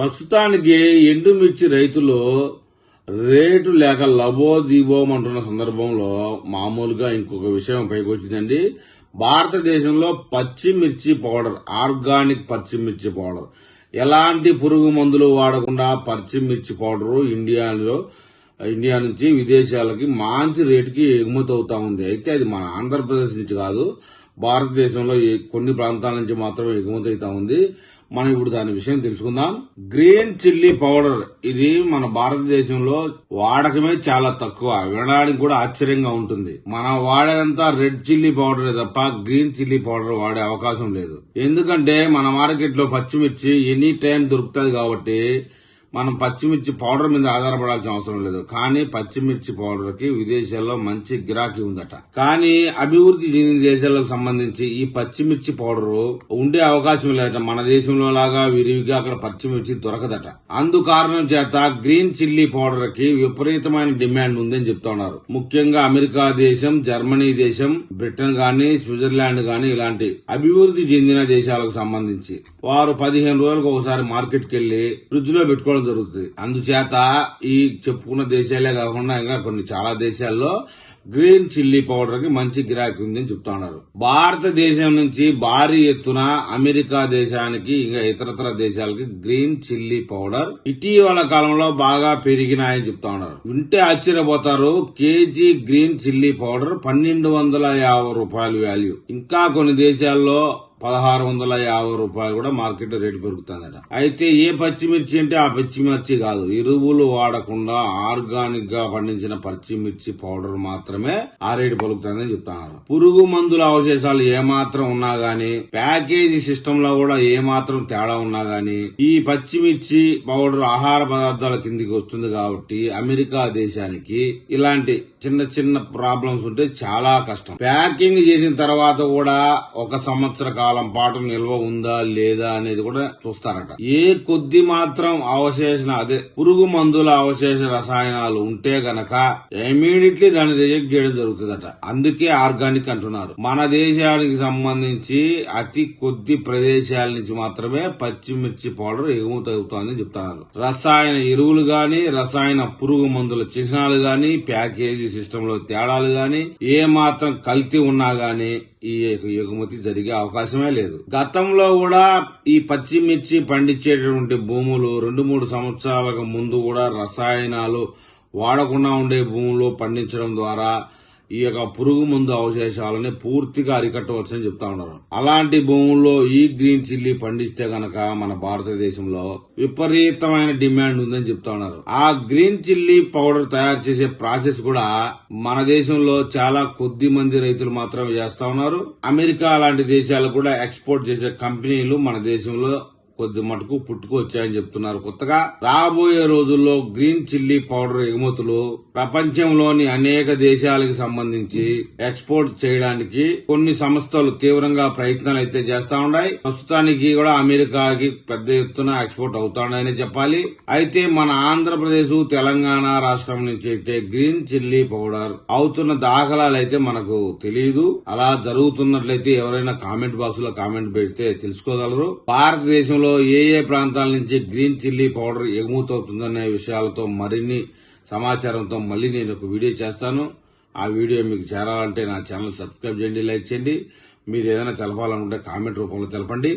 ప్రస్తుతానికి ఎండుమిర్చి రైతులు రేటు లేక లబో దిబోమంటున్న సందర్భంలో మామూలుగా ఇంకొక విషయం పైకి వచ్చిందండి భారతదేశంలో పచ్చిమిర్చి పౌడర్ ఆర్గానిక్ పచ్చిమిర్చి పౌడర్. ఎలాంటి పురుగు మందులు వాడకుండా పచ్చిమిర్చి పౌడర్ ఇండియాలో ఇండియా నుంచి విదేశాలకి మంచి రేటుకి ఎగుమతి అవుతా ఉంది. అయితే అది మన ఆంధ్రప్రదేశ్ నుంచి కాదు భారతదేశంలో కొన్ని ప్రాంతాల నుంచి మాత్రమే ఎగుమతి అవుతా ఉంది. మనం ఇప్పుడు దాని విషయం తెలుసుకుందాం. Green chilli powder. ఇది మన భారతదేశంలో వాడకమే చాలా తక్కువ. వినడానికి కూడా ఆశ్చర్యంగా ఉంటుంది. మనం వాడేదంతా రెడ్ చిల్లీ పౌడరే తప్ప గ్రీన్ చిల్లీ పౌడర్ వాడే అవకాశం లేదు. ఎందుకంటే మన మార్కెట్లో పచ్చిమిర్చి ఎనీ టైం దొరుకుతుంది కాబట్టి మనం పచ్చిమిర్చి పౌడర్ మీద ఆధారపడాల్సిన అవసరం లేదు. కానీ పచ్చిమిర్చి పౌడర్కి విదేశాల్లో మంచి గిరాకీ ఉందట. కానీ అభివృద్ధి చెందిన దేశాలకు సంబంధించి ఈ పచ్చిమిర్చి పౌడర్ ఉండే అవకాశం లేదట. మన దేశంలో లాగా విరివిగా అక్కడ పచ్చిమిర్చి దొరకదట. అందు కారణం చేత గ్రీన్ చిల్లీ పౌడర్కి విపరీతమైన డిమాండ్ ఉందని చెప్తున్నారు. ముఖ్యంగా అమెరికా దేశం జర్మనీ దేశం బ్రిటన్ గాని స్విట్జర్లాండ్ గాని ఇలాంటి అభివృద్ధి చెందిన దేశాలకు సంబంధించి వారు పదిహేను రోజులకు ఒకసారి మార్కెట్కి వెళ్ళి ఫ్రిడ్జ్లో పెట్టుకోవడం జరుగుతుంది. అందుచేత ఈ చెప్పుకున్న దేశాలే కాకుండా ఇంకా కొన్ని చాలా దేశాల్లో గ్రీన్ చిల్లీ పౌడర్కి మంచి గిరాకీ ఉందని చెప్తా ఉన్నారు. భారతదేశం నుంచి భారీ ఎత్తున అమెరికా దేశానికి ఇంకా ఇతరతర దేశాలకి గ్రీన్ చిల్లీ పౌడర్ ఇటీవల కాలంలో బాగా పెరిగినాయని చెప్తా ఉన్నారు. వింటే ఆశ్చర్యపోతారు. కేజీ గ్రీన్ చిల్లీ పౌడర్ పన్నెండు వందల యాభై రూపాయల వాల్యూ. ఇంకా కొన్ని దేశాల్లో పదహారు వందల యాభై రూపాయలు కూడా మార్కెట్ రేటు పెరుగుతుందట. అయితే ఏ పచ్చిమిర్చి అంటే ఆ పచ్చిమిర్చి కాదు. ఎరువులు వాడకుండా ఆర్గానిక్గా పండించిన పచ్చిమిర్చి పౌడర్ మాత్రమే ఆ రేటు పలుకుతుందని చెప్తున్నారు. పురుగు మందుల అవశేషాలు ఏమాత్రం ఉన్నా గానీ ప్యాకేజీ సిస్టమ్లో కూడా ఏమాత్రం తేడా ఉన్నా గానీ ఈ పచ్చిమిర్చి పౌడర్ ఆహార పదార్థాల కిందికి వస్తుంది కాబట్టి అమెరికా దేశానికి ఇలాంటి చిన్న చిన్న ప్రాబ్లమ్స్ ఉంటే చాలా కష్టం. ప్యాకింగ్ చేసిన తర్వాత కూడా ఒక సంవత్సర కాలం కాలం పాటు నిల్వ ఉందా లేదా అనేది కూడా చూస్తారట. ఏ కొద్ది మాత్రం అవశేషణ అదే పురుగు మందుల అవశేష రసాయనాలు ఉంటే గనక ఇమీడియట్లీ దాన్ని రిజెక్ట్ చేయడం జరుగుతుందట అందుకే ఆర్గానిక్ అంటున్నారు. మన దేశానికి సంబంధించి అతి కొద్ది ప్రదేశాల నుంచి మాత్రమే పచ్చిమిర్చి పౌడర్ ఎగుమతి అవుతుందని చెప్తున్నారు. రసాయన ఎరువులు గాని రసాయన పురుగు మందుల చిహ్నాలు గాని ప్యాకేజీ సిస్టమ్లో తేడాలు గాని ఏ మాత్రం కల్తీ ఉన్నా గాని ఈ ఎగుమతి జరిగే అవకాశమే లేదు. గతంలో కూడా ఈ పచ్చిమిర్చి పండించేటటువంటి భూములు రెండు మూడు సంవత్సరాలకు ముందు కూడా రసాయనాలు వాడకుండా ఉండే భూములు పండించడం ద్వారా ఈ యొక్క పురుగు మందు అవశేషాలని పూర్తిగా అరికట్టవచ్చని చెప్తా ఉన్నారు. అలాంటి భూముల్లో ఈ గ్రీన్ చిల్లీ పండిస్తే గనక మన భారతదేశంలో విపరీతమైన డిమాండ్ ఉందని చెప్తా ఉన్నారు. ఆ గ్రీన్ చిల్లీ పౌడర్ తయారు చేసే ప్రాసెస్ కూడా మన దేశంలో చాలా కొద్ది మంది రైతులు మాత్రమే చేస్తా ఉన్నారు. అమెరికా లాంటి దేశాలకు కూడా ఎక్స్పోర్ట్ చేసే కంపెనీలు మన దేశంలో కొద్ది మటుకు పుట్టుకొచ్చాయని చెప్తున్నారు. కొత్తగా రాబోయే రోజుల్లో గ్రీన్ చిల్లీ పౌడర్ ఎగుమతులు ప్రపంచంలోని అనేక దేశాలకు సంబంధించి ఎక్స్పోర్ట్ చేయడానికి కొన్ని సంస్థలు తీవ్రంగా ప్రయత్నాలు అయితే చేస్తా ఉన్నాయి. ప్రస్తుతానికి కూడా అమెరికాకి పెద్ద ఎత్తున ఎక్స్పోర్ట్ అవుతాడని చెప్పాలి. అయితే మన ఆంధ్రప్రదేశ్ తెలంగాణ రాష్ట్రం నుంచి అయితే గ్రీన్ చిల్లీ పౌడర్ అవుతున్న దాఖలాలు అయితే మనకు తెలియదు అలా జరుగుతున్నట్లయితే ఎవరైనా కామెంట్ బాక్స్లో కామెంట్ పెడితే తెలుసుకోగలరు. భారతదేశంలో ఏ ఏ ప్రాంతాల నుంచి గ్రీన్ చిల్లీ పౌడర్ ఎగుమతవుతుందనే విషయాలతో మరిన్ని సమాచారంతో మళ్ళీ నేను ఒక వీడియో చేస్తాను. ఆ వీడియో మీకు చేరాలంటే నా ఛానల్ సబ్స్క్రైబ్ చేయండి లైక్ చేయండి. మీరు ఏదైనా తెలపాలనుకుంటే కామెంట్ రూపంలో తెలపండి.